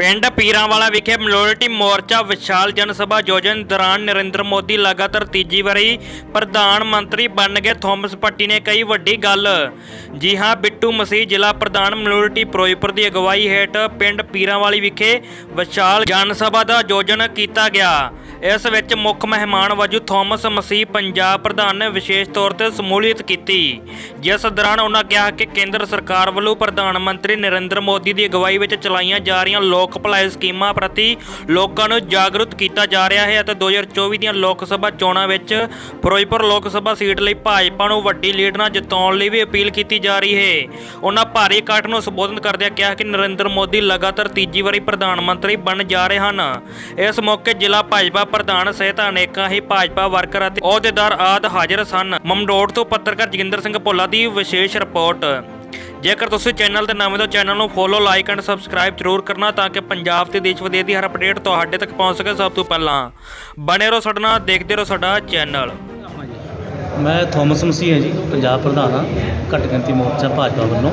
ਪਿੰਡ ਪੀਰਾਂਵਾਲਾ ਵਿਖੇ ਮਿਨੋਰਿਟੀ ਮੋਰਚਾ ਵਿਸ਼ਾਲ ਜਨ ਸਭਾ ਆਯੋਜਨ ਦੌਰਾਨ ਨਰਿੰਦਰ ਮੋਦੀ ਲਗਾਤਾਰ ਤੀਜੀ ਵਾਰੀ ਪ੍ਰਧਾਨ ਮੰਤਰੀ ਬਣ ਗਏ। ਥੋਮਸ ਪੱਟੀ ਨੇ ਕਈ ਵੱਡੀ ਗੱਲ। ਜੀ ਹਾਂ, ਬਿੱਟੂ ਮਸੀਹ ਜ਼ਿਲ੍ਹਾ ਪ੍ਰਧਾਨ ਮਿਨੋਰਿਟੀ ਫਿਰੋਜ਼ਪੁਰ ਦੀ ਅਗਵਾਈ ਹੇਠ ਪਿੰਡ ਪੀਰਾਂਵਾਲੀ ਵਿਖੇ ਵਿਸ਼ਾਲ ਜਨ ਸਭਾ ਦਾ ਆਯੋਜਨ ਕੀਤਾ ਗਿਆ। ਇਸ ਵਿੱਚ ਮੁੱਖ ਮਹਿਮਾਨ ਵਜੋਂ ਥੋਮਸ ਮਸੀਹ ਪੰਜਾਬ ਪ੍ਰਧਾਨ ਨੇ ਵਿਸ਼ੇਸ਼ ਤੌਰ ਤੇ ਸਮੂਲੀਅਤ ਕੀਤੀ। ਜਿਸ ਦੌਰਾਨ ਉਹਨਾਂ ਕਿਹਾ ਕਿ ਕੇਂਦਰ ਸਰਕਾਰ ਵੱਲੋਂ ਪ੍ਰਧਾਨ ਮੰਤਰੀ ਨਰਿੰਦਰ ਮੋਦੀ ਦੀ ਅਗਵਾਈ ਵਿੱਚ ਚਲਾਈਆਂ ਜਾ ਰਹੀਆਂ ਲੋਕ ਭਲਾਈ ਸਕੀਮਾਂ ਪ੍ਰਤੀ ਲੋਕਾਂ ਨੂੰ ਜਾਗਰੂਕ ਕੀਤਾ ਜਾ ਰਿਹਾ ਹੈ ਅਤੇ 2024 ਦੀਆਂ ਲੋਕ ਸਭਾ ਚੋਣਾਂ ਵਿੱਚ ਫਿਰੋਜ਼ਪੁਰ ਲੋਕ ਸਭਾ ਸੀਟ ਲਈ ਭਾਜਪਾ ਨੂੰ ਵੱਡੀ ਲੀਡ ਨਾਲ ਜਿਤਾਉਣ ਲਈ ਵੀ ਅਪੀਲ ਕੀਤੀ ਜਾ ਰਹੀ ਹੈ। ਉਹਨਾਂ ਭਾਰੀ ਇਕੱਠ ਨੂੰ ਸੰਬੋਧਨ ਕਰਦਿਆਂ ਕਿਹਾ ਕਿ ਨਰਿੰਦਰ ਮੋਦੀ ਲਗਾਤਾਰ ਤੀਜੀ ਵਾਰੀ ਪ੍ਰਧਾਨ ਮੰਤਰੀ ਬਣ ਜਾ ਰਹੇ ਹਨ। ਇਸ ਮੌਕੇ ਜ਼ਿਲ੍ਹਾ ਭਾਜਪਾ ਪ੍ਰਧਾਨ ਸਹਿਤ ਅਨੇਕਾਂ ਹੀ ਭਾਜਪਾ ਵਰਕਰ ਅਤੇ ਅਹੁਦੇਦਾਰ ਆਦ ਹਾਜ਼ਰ ਸਨ। ਮਮਡੋੜ ਤੋਂ ਪੱਤਰਕਾਰ ਜੋਗਿੰਦਰ ਸਿੰਘ ਭੋਲਾ ਦੀ ਵਿਸ਼ੇਸ਼ ਰਿਪੋਰਟ। ਜੇਕਰ ਤੁਸੀਂ ਚੈਨਲ ਤੇ ਨਵੇਂ ਹੋ ਚੈਨਲ ਨੂੰ ਫੋਲੋ ਲਾਈਕ ਐਂਡ ਸਬਸਕ੍ਰਾਈਬ ਜ਼ਰੂਰ ਕਰਨਾ ਤਾਂ ਕਿ ਪੰਜਾਬ ਤੇ ਦੇਸ਼ ਵਿਦੇਸ਼ ਦੀ ਹਰ ਅਪਡੇਟ ਤੁਹਾਡੇ ਤੱਕ ਪਹੁੰਚ ਸਕੇ ਸਭ ਤੋਂ ਪਹਿਲਾਂ। ਬਣੇ ਰਹੋ ਸਾਡੇ ਨਾਲ, ਦੇਖਦੇ ਰਹੋ ਸਾਡਾ ਚੈਨਲ। ਮੈਂ ਥੋਮਸ ਮਸੀਹ ਹਾਂ ਜੀ, ਪੰਜਾਬ ਪ੍ਰਧਾਨ ਹਾਂ ਘੱਟ ਗਿਣਤੀ ਮੋਰਚਾ ਭਾਜਪਾ ਵੱਲੋਂ।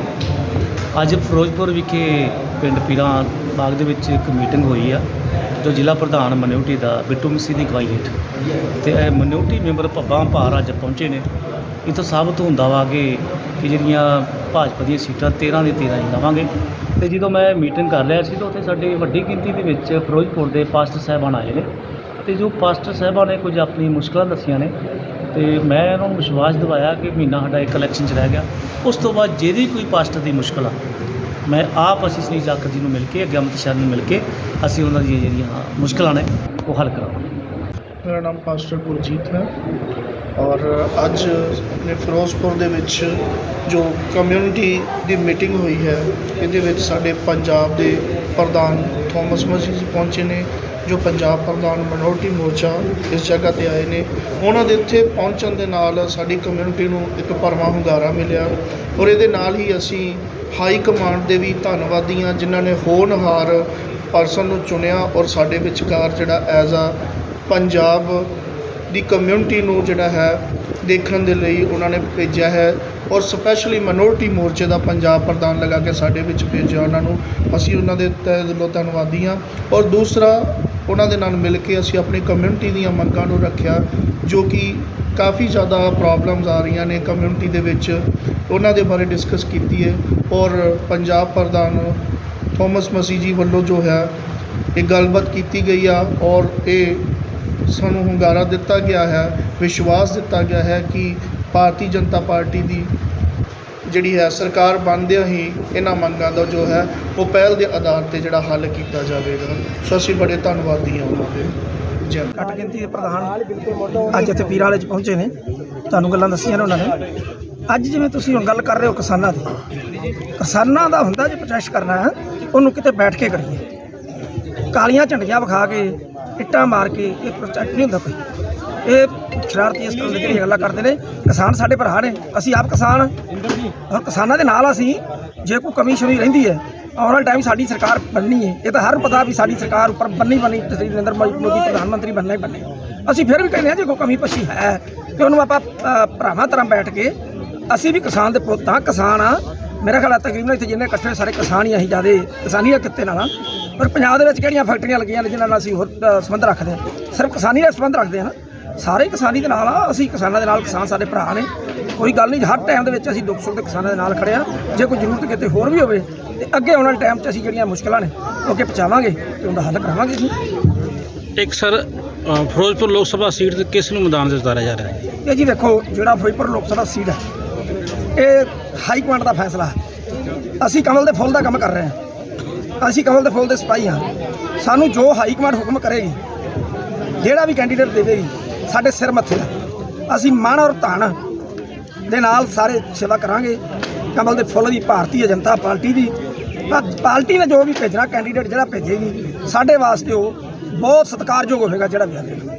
ਅੱਜ ਫਿਰੋਜ਼ਪੁਰ ਵਿਖੇ ਪਿੰਡ ਪੀਰਾਂ ਬਾਗ ਦੇ ਵਿੱਚ ਇੱਕ ਮੀਟਿੰਗ ਹੋਈ ਆ। ਜੋ ਜ਼ਿਲ੍ਹਾ ਪ੍ਰਧਾਨ ਮਨਿਊਟੀ ਦਾ ਬਿੱਟੂ ਮਸੀਹ ਦੀ ਅਗਵਾਈ ਹੇਠ ਤੇ ਇਹ ਮਨਿਊਟੀ ਮੈਂਬਰ ਭੱਬਾਂ ਭਾਰ ਅੱਜ ਪਹੁੰਚੇ ਨੇ ਇਹ ਸਾਬਤ ਹੁੰਦਾ ਵਾ ਕਿ ਕਿ ਜਿਹੜੀਆਂ ਭਾਜਪਾ ਦੀਆਂ ਸੀਟਾਂ 13 ਦੇ 13 ਹੀ ਲਵਾਂਗੇ। ਤੇ ਜਦੋਂ ਮੈਂ ਮੀਟਿੰਗ ਕਰ ਰਿਹਾ ਸੀ ਤਾਂ ਉੱਥੇ ਸਾਡੇ ਵੱਡੀ ਗਿਣਤੀ ਦੇ ਵਿੱਚ ਫਿਰੋਜ਼ਪੁਰ ਦੇ ਪਾਸਟਰ ਸਾਹਿਬਾਨ ਆਏ ਨੇ। ਤੇ ਜੋ ਪਾਸਟਰ ਸਾਹਿਬਾਨ ਨੇ ਕੁਝ ਆਪਣੀ ਮੁਸ਼ਕਲਾਂ ਦੱਸੀਆਂ ਨੇ, ਤੇ ਮੈਂ ਉਹਨਾਂ ਨੂੰ ਵਿਸ਼ਵਾਸ ਦਿਵਾਇਆ ਕਿ ਮਹੀਨਾ ਸਾਡਾ ਇੱਕ ਇਲੈਕਸ਼ਨ 'ਚ ਰਹਿ ਗਿਆ। ਉਸ ਤੋਂ ਬਾਅਦ ਜਿਹਦੀ ਕੋਈ ਪਾਸਟਰ ਦੀ ਮੁਸ਼ਕਲ ਆ ਮੈਂ ਆਪ ਅਸੀਂ ਸ੍ਰੀ ਜਾਖੜ ਜੀ ਨੂੰ ਮਿਲ ਕੇ, ਅੱਗੇ ਅੰਮ੍ਰਿਤ ਸ਼ਾਹ ਨੂੰ ਮਿਲ ਕੇ ਅਸੀਂ ਉਹਨਾਂ ਦੀਆਂ ਜਿਹੜੀਆਂ ਮੁਸ਼ਕਲਾਂ ਨੇ ਉਹ ਹੱਲ ਕਰਾਵਾਂਗੇ ਮੇਰਾ ਨਾਮ ਪਾਸਟਰ ਗੁਰਜੀਤ ਹੈ ਔਰ ਅੱਜ ਆਪਣੇ ਫਿਰੋਜ਼ਪੁਰ ਦੇ ਵਿੱਚ ਜੋ ਕਮਿਊਨਿਟੀ ਦੀ ਮੀਟਿੰਗ ਹੋਈ ਹੈ, ਇਹਦੇ ਵਿੱਚ ਸਾਡੇ ਪੰਜਾਬ ਦੇ ਪ੍ਰਧਾਨ ਥੋਮਸ ਮਸੀਹ ਜੀ ਪਹੁੰਚੇ ਨੇ। ਜੋ ਪੰਜਾਬ ਪ੍ਰਧਾਨ ਮਿਨੋਰਟੀ ਮੋਰਚਾ ਇਸ ਜਗ੍ਹਾ ਤੇ ਆਏ ਨੇ, ਉਹਨਾਂ ਦੇ ਉੱਥੇ ਪਹੁੰਚਣ ਦੇ ਨਾਲ ਸਾਡੀ ਕਮਿਊਨਿਟੀ ਨੂੰ ਇੱਕ ਭਰਵਾਂ ਹੁੰਗਾਰਾ ਮਿਲਿਆ ਔਰ ਇਹਦੇ ਨਾਲ ਹੀ ਅਸੀਂ ਹਾਈ ਕਮਾਂਡ ਦੇ ਵੀ ਧੰਨਵਾਦੀ ਹਾਂ, ਜਿਨ੍ਹਾਂ ਨੇ ਹੋਣਹਾਰ ਪਰਸਨ ਨੂੰ ਚੁਣਿਆ ਔਰ ਸਾਡੇ ਵਿਚਕਾਰ ਜਿਹੜਾ as a Punjab the community ਨੂੰ ਜਿਹੜਾ ਹੈ ਦੇਖਣ ਦੇ ਲਈ ਉਹਨਾਂ ਨੇ ਭੇਜਿਆ ਹੈ। ਔਰ ਸਪੈਸ਼ਲੀ ਮਿਨੋਰਟੀ ਮੋਰਚੇ ਦਾ ਪੰਜਾਬ ਪ੍ਰਧਾਨ ਲਗਾ ਕੇ ਸਾਡੇ ਵਿੱਚ ਭੇਜਿਆ ਉਹਨਾਂ ਨੂੰ। ਅਸੀਂ ਉਹਨਾਂ ਦੇ ਤਹਿ ਦਿਲੋਂ ਧੰਨਵਾਦੀ ਹਾਂ। ਔਰ ਦੂਸਰਾ, ਉਹਨਾਂ ਦੇ ਨਾਲ ਮਿਲ ਕੇ ਅਸੀਂ ਆਪਣੀ ਕਮਿਊਨਿਟੀ ਦੀਆਂ ਮੰਗਾਂ ਨੂੰ ਰੱਖਿਆ, ਜੋ ਕਿ ਕਾਫੀ ਜ਼ਿਆਦਾ ਪ੍ਰੋਬਲਮਸ ਆ ਰਹੀਆਂ ਨੇ ਕਮਿਊਨਿਟੀ ਦੇ ਵਿੱਚ। ਉਹਨਾਂ ਦੇ ਬਾਰੇ ਡਿਸਕਸ ਕੀਤੀ ਹੈ। ਔਰ ਪੰਜਾਬ ਪ੍ਰਧਾਨ ਥੋਮਸ ਮਸੀਹ ਜੀ ਵੱਲੋਂ ਜੋ ਹੈ, ਇਹ ਗੱਲਬਾਤ ਕੀਤੀ ਗਈ ਆ। ਔਰ ਇਹ ਸਾਨੂੰ ਹੁੰਗਾਰਾ ਦਿੱਤਾ ਗਿਆ ਹੈ, ਵਿਸ਼ਵਾਸ ਦਿੱਤਾ ਗਿਆ ਹੈ ਕਿ ਭਾਰਤੀ ਜਨਤਾ ਪਾਰਟੀ ਦੀ ਜਿਹੜੀ ਹੈ ਸਰਕਾਰ ਬਣਦਿਆਂ ਹੀ ਇਹਨਾਂ ਮੰਗਾਂ ਦਾ ਜੋ ਹੈ ਉਹ ਪਹਿਲ ਦੇ ਆਧਾਰ ਤੇ ਜਿਹੜਾ ਹੱਲ ਕੀਤਾ ਜਾਵੇਗਾ। ਸੋ ਅਸੀਂ ਬੜੇ ਧੰਨਵਾਦੀ ਹਾਂ ਉਹਨਾਂ ਦੇ। ਜੈ ਘੱਟ ਗਿਣਤੀ ਦੇ ਪ੍ਰਧਾਨ ਅੱਜ ਇੱਥੇ ਪੀਰਾਂ ਵਾਲੇ ਚ ਪਹੁੰਚੇ ਨੇ। ਤੁਹਾਨੂੰ ਗੱਲਾਂ ਦੱਸੀਆਂ ਨੇ ਉਹਨਾਂ ਨੇ। ਅੱਜ ਜਿਵੇਂ ਤੁਸੀਂ ਹੁਣ ਗੱਲ ਕਰ ਰਹੇ ਹੋ ਕਿਸਾਨਾਂ ਦੀ, ਕਿਸਾਨਾਂ ਦਾ ਹੁੰਦਾ ਜੇ ਪ੍ਰੋਟੈਸਟ ਕਰਨਾ ਹੈ, ਉਹਨੂੰ ਕਿਤੇ ਬੈਠ ਕੇ ਕਰੀਏ। ਕਾਲੀਆਂ ਝੰਡੀਆਂ ਵਿਖਾ ਕੇ ਇੱਟਾਂ ਮਾਰ ਕੇ ਇਹ ਪ੍ਰੋਜੈਕਟ ਨਹੀਂ ਹੁੰਦਾ ਕੋਈ। ਇਹ ਸ਼ਰਾਰਤੀ ਇਸ ਤਰ੍ਹਾਂ ਦੀ ਗੱਲਾਂ ਕਰਦੇ ਨੇ, ਕਿਸਾਨ ਸਾਡੇ ਭਰਾ ਨੇ, ਅਸੀਂ ਆਪ ਕਿਸਾਨ ਔਰ ਕਿਸਾਨਾਂ ਦੇ ਨਾਲ ਅਸੀਂ, ਜੇ ਕੋਈ ਕਮੀ ਸ਼ਮੀ ਰਹਿੰਦੀ ਹੈ, ਆਉਣ ਵਾਲੇ ਟਾਈਮ ਸਾਡੀ ਸਰਕਾਰ ਬਣਨੀ ਹੈ। ਇਹ ਤਾਂ ਹਰ ਨੂੰ ਪਤਾ ਵੀ ਸਾਡੀ ਸਰਕਾਰ ਉੱਪਰ ਬੰਨੀ ਬੰਨੀ ਸ੍ਰੀ ਨਰਿੰਦਰ ਮੋਦੀ ਪ੍ਰਧਾਨ ਮੰਤਰੀ ਬਣਨਾ ਹੀ ਬਣਨੇ ਅਸੀਂ ਫਿਰ ਵੀ ਕਹਿੰਦੇ ਹਾਂ, ਜੇ ਕੋਈ ਕਮੀ ਪਛੀ ਹੈ, ਤੇ ਉਹਨੂੰ ਆਪਾਂ ਭਰਾਵਾਂ ਤਰ੍ਹਾਂ ਬੈਠ ਕੇ ਅਸੀਂ ਵੀ ਕਿਸਾਨ ਦੇ ਪੁੱਤ ਹਾਂ, ਕਿਸਾਨ ਆ ਮੇਰਾ ਖਿਆਲ ਹੈ ਤਕਰੀਬਨ ਇੱਥੇ ਜਿੰਨੇ ਇਕੱਠੇ ਸਾਰੇ ਕਿਸਾਨ ਹੀ ਅਸੀਂ ਜਿਆਦੇ ਕਿਸਾਨੀ ਦੇ ਕਿੱਤੇ ਨਾਲ ਆ। ਪਰ ਪੰਜਾਬ ਦੇ ਵਿੱਚ ਕਿਹੜੀਆਂ ਫੈਕਟਰੀਆਂ ਲੱਗੀਆਂ ਨੇ ਜਿਨ੍ਹਾਂ ਨਾਲ ਅਸੀਂ ਹੋਰ ਸੰਬੰਧ ਰੱਖਦੇ ਹਾਂ? ਸਿਰਫ ਕਿਸਾਨੀ ਦਾ ਸੰਬੰਧ ਰੱਖਦੇ ਹਾਂ ਸਾਰੇ ਕਿਸਾਨੀ ਦੇ ਨਾਲ ਆ ਅਸੀਂ ਕਿਸਾਨਾਂ ਦੇ ਨਾਲ ਕਿਸਾਨ ਸਾਡੇ ਭਰਾ ਨੇ। ਕੋਈ ਗੱਲ ਨਹੀਂ ਹਰ ਟਾਈਮ ਦੇ ਵਿੱਚ ਅਸੀਂ ਦੁੱਖ ਸੁੱਖ ਦੇ ਕਿਸਾਨਾਂ ਦੇ ਨਾਲ ਖੜੇ ਆ ਜੇ ਕੋਈ ਜ਼ਰੂਰਤ ਕਿਤੇ ਹੋਰ ਵੀ ਹੋਵੇ ਤੇ ਅੱਗੇ ਆਉਣ ਵਾਲੇ ਟਾਈਮ 'ਚ ਅਸੀਂ ਜਿਹੜੀਆਂ ਮੁਸ਼ਕਲਾਂ ਨੇ ਉਹ ਅੱਗੇ ਪਹੁੰਚਾਵਾਂਗੇ ਤੇ ਉਹਦਾ ਹੱਲ ਕਰਾਵਾਂਗੇ ਅਸੀਂ। ਇੱਕ ਸਰ ਫਿਰੋਜ਼ਪੁਰ ਲੋਕ ਸਭਾ ਸੀਟ ਤੇ ਕਿਸ ਨੂੰ ਮੈਦਾਨ 'ਚ ਉਤਾਰਿਆ ਜਾ ਰਿਹਾ ਹੈ? ਇਹ ਜੀ ਦੇਖੋ ਜਿਹੜਾ ਫਿਰੋਜ਼ਪੁਰ ਲੋਕ ਸਭਾ ਸੀਟ ਹੈ ਇਹ ਹਾਈ ਕਮਾਂਡ ਦਾ ਫੈਸਲਾ। ਹੈ ਅਸੀਂ ਕਮਲ ਦੇ ਫੁੱਲ ਦਾ ਕੰਮ ਕਰ ਰਹੇ ਹਾਂ। ਅਸੀਂ ਕਮਲ ਦੇ ਫੁੱਲ ਦੇ ਸਿਪਾਹੀ ਹਾਂ। ਸਾਨੂੰ ਜੋ ਹਾਈ ਕਮਾਂਡ ਹੁਕਮ ਕਰੇਗੀ ਜਿਹੜਾ ਵੀ ਕੈਂਡੀਡੇਟ ਦੇਵੇਗੀ ਸਾਡੇ ਸਿਰ ਮੱਥੇ ਆ। ਅਸੀਂ ਮਨ ਔਰ ਧਨ ਦੇ ਨਾਲ ਸਾਰੇ ਸੇਵਾ ਕਰਾਂਗੇ। ਕਮਲ ਦੇ ਫੁੱਲ ਦੀ ਭਾਰਤੀ ਜਨਤਾ ਪਾਰਟੀ ਦੀ ਪਾਰਟੀ ਨੇ ਜੋ ਵੀ ਭੇਜਣਾ ਕੈਂਡੀਡੇਟ ਜਿਹੜਾ ਭੇਜੇਗੀ, ਸਾਡੇ ਵਾਸਤੇ ਉਹ ਬਹੁਤ ਸਤਿਕਾਰਯੋਗ ਹੋਵੇਗਾ ਜਿਹੜਾ ਵੀ ਆਵੇਗਾ